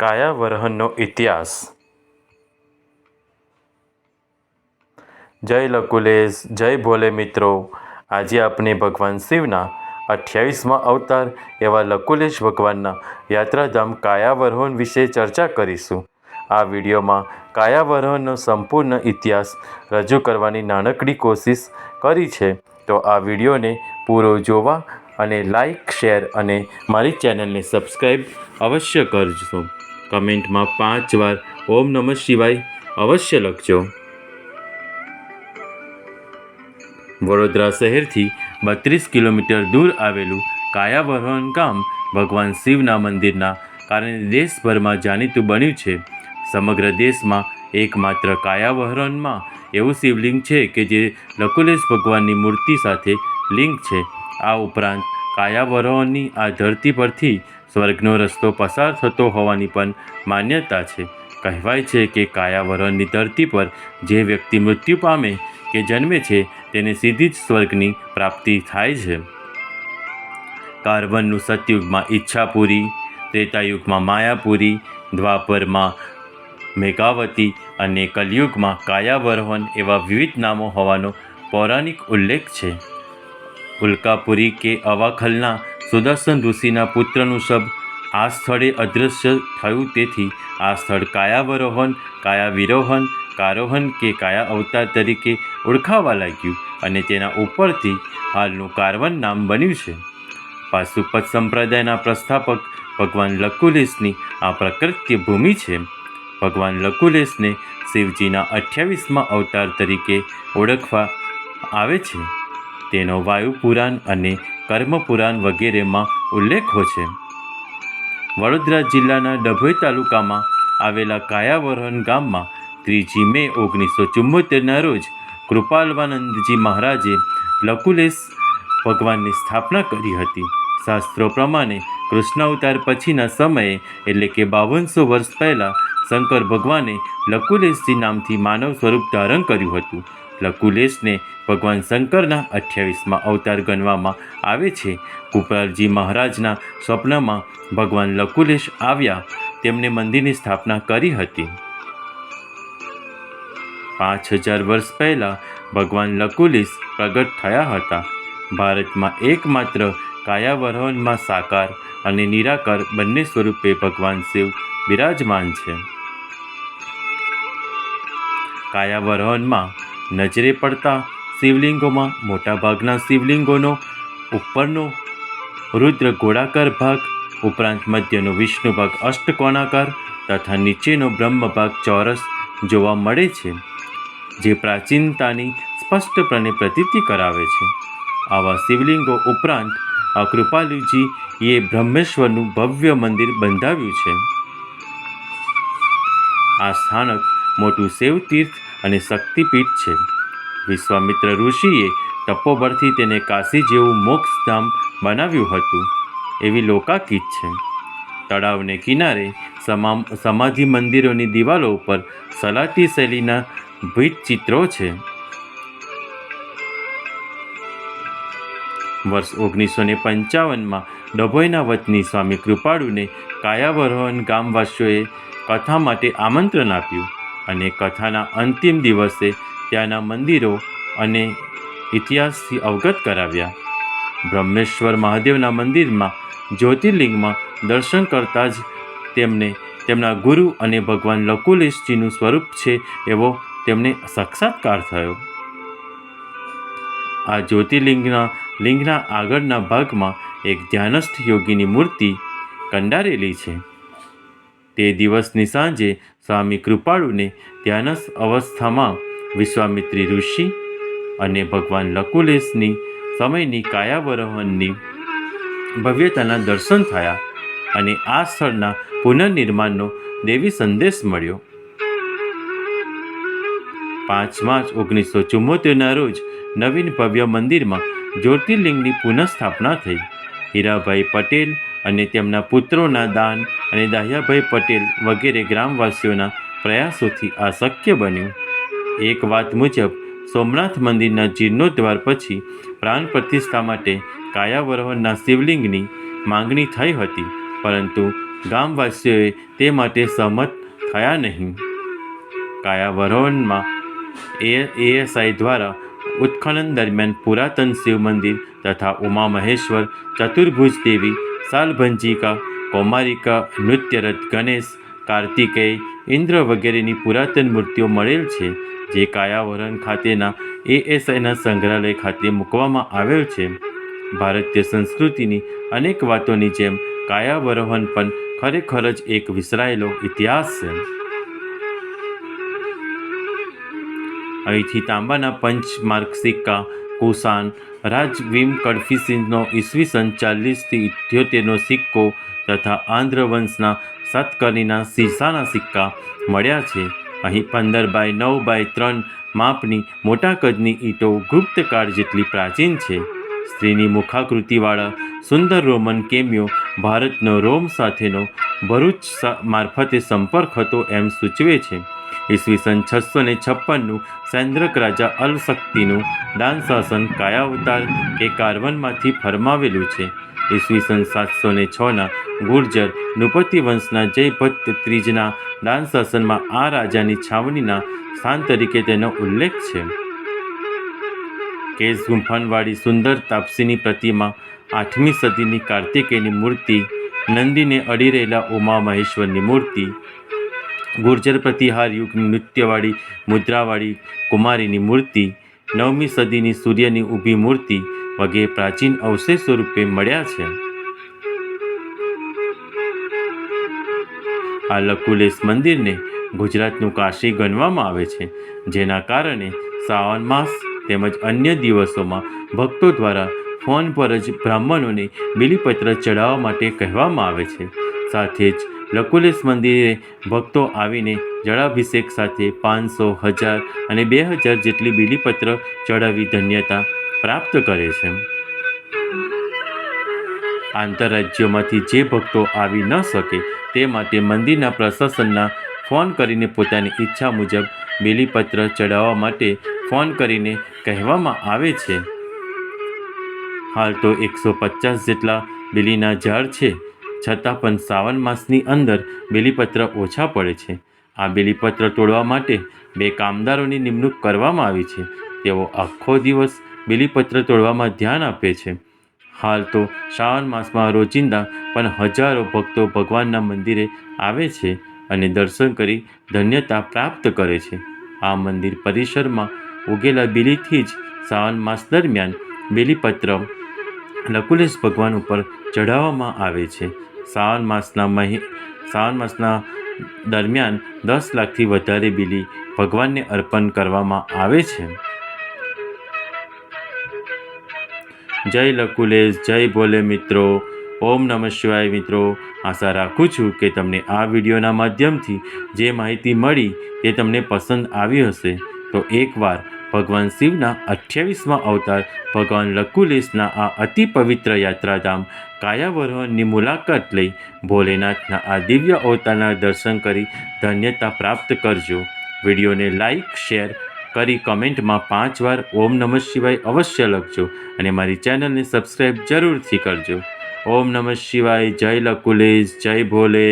કાયાવરહનનો ઇતિહાસ. જય લકુલેશ, જય ભોલે મિત્રો. આજે આપણે ભગવાન શિવના અઠ્યાવીસમાં અવતાર એવા લકુલેશ ભગવાનના યાત્રાધામ કાયાવરહન વિશે ચર્ચા કરીશું. આ વિડીયોમાં કાયાવરહનનો સંપૂર્ણ ઇતિહાસ રજૂ કરવાની નાનકડી કોશિશ કરી છે. તો આ વિડીયોને પૂરો જોવા અને લાઈક, શેર અને મારી ચેનલને સબસ્ક્રાઈબ અવશ્ય કરજો. કમેન્ટમાં પાંચ વાર ઓમ નમઃ શિવાય અવશ્ય લખજો. વડોદરા શહેરથી બત્રીસ કિલોમીટર દૂર આવેલું કાયાવરોહન ગામ ભગવાન શિવના મંદિરના કારણે દેશભરમાં જાણીતું બન્યું છે. સમગ્ર દેશમાં એકમાત્ર કાયાવરોહનમાં એવું શિવલિંગ છે કે જે લકુલેશ ભગવાનની મૂર્તિ સાથે લિંક છે. આ ઉપરાંત કાયાવરોહનની આ ધરતી પરથી સ્વર્ગનો રસ્તો પસાર થતો હોવાની પણ માન્યતા છે. કહેવાય છે કે કાયાવરણની ધરતી પર જે વ્યક્તિ મૃત્યુ પામે કે જન્મે છે, તેને સીધી જ સ્વર્ગની પ્રાપ્તિ થાય છે. કાર્બનનું સતયુગમાં ઈચ્છાપુરી, ત્રેતાયુગમાં માયાપુરી, દ્વાપરમાં મેઘાવતી અને કલયુગમાં કાયાવરહન એવા વિવિધ નામો હોવાનો પૌરાણિક ઉલ્લેખ છે. ઉલ્કાપુરી કે અવાખલના સુદર્શન ઋષિના પુત્રનું શબ, આ સ્થળે અદૃશ્ય થયું તેથી આ સ્થળ કાયાવરોહન, કાયાવિરોહન, કારોહન કે કાયા અવતાર તરીકે ઓળખાવા લાગ્યું અને તેના ઉપરથી હાલનું કાર્વન નામ બન્યું છે. પાશુપત સંપ્રદાયના પ્રસ્થાપક ભગવાન લકુલેશની આ પ્રકૃત્ય ભૂમિ છે. ભગવાન લકુલેશને શિવજીના અઠ્યાવીસમાં અવતાર તરીકે ઓળખવા આવે છે. તેનો વાયુ પુરાણ અને કર્મ પુરાણ વગેરેમાં ઉલ્લેખો છે. વડોદરા જિલ્લાના ડભોઈ તાલુકામાં આવેલા કાયાવરહન ગામમાં ત્રીજી મે ઓગણીસો ચુમ્મોતેરના રોજ કૃપાલવાનંદજી મહારાજે લકુલેશ ભગવાનની સ્થાપના કરી હતી. શાસ્ત્રો પ્રમાણે કૃષ્ણાવતાર પછીના સમયે એટલે કે બાવનસો વર્ષ પહેલાં શંકર ભગવાને લકુલેશજી નામથી માનવ સ્વરૂપ ધારણ કર્યું હતું. લકુલેશને ભગવાન શંકરના અઠ્યાવીસમાં અવતાર ગણવામાં આવે છે. કૃપાલજી મહારાજના સ્વપ્નમાં ભગવાન લકુલેશ આવ્યા. તેમણે મંદિરની સ્થાપના કરી હતી. પાંચ હજાર વર્ષ પહેલાં ભગવાન લકુલેશ પ્રગટ થયા હતા. ભારતમાં એકમાત્ર કાયાવરોહનમાં સાકાર અને નિરાકાર બંને સ્વરૂપે ભગવાન શિવ બિરાજમાન છે. કાયાવરોહનમાં નજરે પડતા શિવલિંગોમાં મોટાભાગના શિવલિંગોનો ઉપરનો રુદ્ર ગોળાકાર ભાગ, ઉપરાંત મધ્યનો વિષ્ણુ ભાગ અષ્ટકોણાકાર તથા નીચેનો બ્રહ્મ ભાગ ચોરસ જોવા મળે છે, જે પ્રાચીનતાની સ્પષ્ટપણે પ્રતીતિ કરાવે છે. આવા શિવલિંગો ઉપરાંત આ કૃપાલુજીએ બ્રહ્મેશ્વરનું ભવ્ય મંદિર બંધાવ્યું છે. આ સ્થાનક મોટું શૈવતીર્થ અને શક્તિપીઠ છે. વિશ્વામિત્ર ઋષિએ તપોબળથી તેને કાશી જેવું મોક્ષધામ બનાવ્યું હતું, એવી લોકાકીત છે. તળાવને કિનારે સમામ, સમાધિ મંદિરોની દિવાલો ઉપર સલાટી શૈલીના ભીત ચિત્રો છે. વર્ષ ઓગણીસો ને પંચાવનમાં ડભોઈના વતની સ્વામી કૃપાળુને કાયાવરોહન ગામવાસીઓએ કથા માટે આમંત્રણ આપ્યું. અને કથાના અંતિમ દિવસે ત્યાંના મંદિરો અને ઇતિહાસથી અવગત કરાવ્યા. બ્રહ્મેશ્વર મહાદેવના મંદિરમાં જ્યોતિર્લિંગમાં દર્શન કરતાં જ તેમને તેમના ગુરુ અને ભગવાન લકુલેશજીનું સ્વરૂપ છે એવો તેમને સાક્ષાત્કાર થયો. આ જ્યોતિર્લિંગના લિંગના આગળના ભાગમાં એક ધ્યાનસ્થ યોગીની મૂર્તિ કંડારેલી છે. તે દિવસની સાંજે સ્વામી કૃપાળુને ધ્યાનસ અવસ્થામાં વિશ્વામિત્રી ઋષિ અને ભગવાન લકુલેશની સમયની કાયાવરહનની ભવ્યતાના દર્શન થયા અને આ સ્થળના પુનર્નિર્માણનો દેવી સંદેશ મળ્યો. પાંચ માર્ચ ઓગણીસો ચુમ્મોતેરના રોજ નવીન ભવ્ય મંદિરમાં જ્યોતિર્લિંગની પુનઃસ્થાપના થઈ. હીરાભાઈ પટેલ અને તેમના પુત્રોના દાન અને દાહ્યાભાઈ પટેલ વગેરે ગ્રામવાસીઓના પ્રયાસોથી આ શક્ય બન્યું. એક વાત મુજબ, સોમનાથ મંદિરના જીર્ણોદ્વાર પછી પ્રાણ પ્રતિષ્ઠા માટે કાયાવરોહણના શિવલિંગની માંગણી થઈ હતી, પરંતુ ગામવાસીઓએ તે માટે સહમત થયા નહીં. કાયાવરોહણમાં એ એએસઆઈ દ્વારા ઉત્ખનન દરમિયાન પુરાતન શિવ મંદિર તથા ઉમા મહેશ્વર ચતુર્ભુજ દેવી, સાલભંજિકા કૌમારિકા નૃત્યરથ ગણેશ, કાર્તિકેય, ઇન્દ્ર વગેરેની પુરાતન મૂર્તિઓ મળેલ છે, જે કાયાવરણ ખાતેના એએસઆઈના સંગ્રહાલય ખાતે મૂકવામાં આવેલ છે. ભારતીય સંસ્કૃતિની અનેક વાતોની જેમ, કાયાવરોહન પણ ખરેખર જ એક વિસરાયેલો ઇતિહાસ છે. અહીંથી તાંબાના પંચમાર્ક સિક્કા કુસાન રાજવીમ કડફીસિંહનો ઈસવીસન ચાલીસથી ઇઠ્યોતેરનો સિક્કો તથા આંધ્રવંશના વંશના સિરસાના સિક્કા મળ્યા છે. અહીં પંદર બાય નવ બાય ત્રણ માપની મોટા કદની ઈંટો ગુપ્તકાળ જેટલી પ્રાચીન છે. સ્ત્રીની મુખાકૃતિવાળા સુંદર રોમન કેમિયો ભારતનો રોમ સાથેનો ભરૂચ મારફતે સંપર્ક હતો એમ સૂચવે છે. ઈસવીસન છસો ને છપ્પનનું સૈન્દ્રક રાજા અલ શક્તિનું દાન શાસન કાયાવતાર એ કારવનમાંથી ફરમાવેલું છે. ઈસવીસન સાતસો ને છના ગુર્જર નૃપતિ વંશના જયભટ્ટ ત્રીજના દાન શાસનમાં આ રાજાની છાવણીના સ્થાન તરીકે તેનો ઉલ્લેખ છે. કેસ ગુંફાનવાળી સુંદર તાપસીની પ્રતિમા આઠમી સદીની કાર્તિકેયની મૂર્તિ, નંદીને અડી રહેલા ઉમા મહેશ્વરની મૂર્તિ ગુર્જર પ્રતિહાર યુગની નૃત્યવાળી, મુદ્રાવાળી, કુમારીની મૂર્તિ, નવમી સદીની સૂર્યની ઊભી મૂર્તિ વગેરે પ્રાચીન અવશેષો રૂપે મળ્યા છે. આ લકુલેશ મંદિરને ગુજરાતનું કાશી ગણવામાં આવે છે, જેના કારણે શ્રાવણ માસ તેમજ અન્ય દિવસોમાં ભક્તો દ્વારા ફોન પર જ બ્રાહ્મણોને બિલીપત્ર ચડાવવા માટે કહેવામાં આવે છે. સાથે જ લકુલેશ મંદિરે ભક્તો આવીને જળાભિષેક સાથે પાંચસો હજાર અને બે હજાર જેટલી બીલીપત્ર ચડાવી ધન્યતા પ્રાપ્ત કરે છે. આંતરરાજ્યોમાંથી જે ભક્તો આવી ન શકે તે માટે મંદિરના પ્રશાસનના ફોન કરીને પોતાની ઈચ્છા મુજબ બિલીપત્ર ચડાવવા માટે ફોન કરીને કહેવામાં આવે છે. હાલ તો એકસો પચાસ જેટલા બિલીના ઝાડ છે. છતાં પણ શ્રાવણ માસની અંદર બેલીપત્ર ઓછા પડે છે. આ બેલીપત્ર તોડવા માટે બે કામદારોની નિમણૂક કરવામાં આવી છે. તેઓ આખો દિવસ બેલીપત્ર તોડવામાં ધ્યાન આપે છે. હાલ તો શ્રાવણ માસમાં રોજિંદા પણ હજારો ભક્તો ભગવાનના મંદિરે આવે છે અને દર્શન કરી ધન્યતા પ્રાપ્ત કરે છે. આ મંદિર પરિસરમાં ઉગેલા બીલીથી જ શ્રાવણ માસ દરમિયાન બેલીપત્ર લકુલેશ ભગવાન ઉપર ચઢાવવામાં આવે છે. શ્રાવણ માસના મહી શ્રાવણ માસના દરમિયાન દસ લાખથી વધારે બીલી ભગવાનને અર્પણ કરવામાં આવે છે. જય લકુલેશ જય ભોલે મિત્રો. ઓમ નમઃ શિવાય મિત્રો. આશા રાખું છું કે તમને આ વિડીયોના માધ્યમથી જે માહિતી મળી તે તમને પસંદ આવી હશે. તો એકવાર ભગવાન શિવના અઠ્યાવીસમાં અવતાર, ભગવાન લકુલેશના આ અતિ પવિત્ર યાત્રાધામ કાયાવરોહનની મુલાકાત લઈ ભોલેનાથના આ દિવ્ય અવતારના દર્શન કરી ધન્યતા પ્રાપ્ત કરજો. વિડીયોને લાઈક, શેર કરી કમેન્ટમાં પાંચ વાર ઓમ નમઃ શિવાય અવશ્ય લખજો અને મારી ચેનલને સબસ્ક્રાઈબ જરૂરથી કરજો. ઓમ નમઃ શિવાય, જય લકુલેશ, જય ભોલે.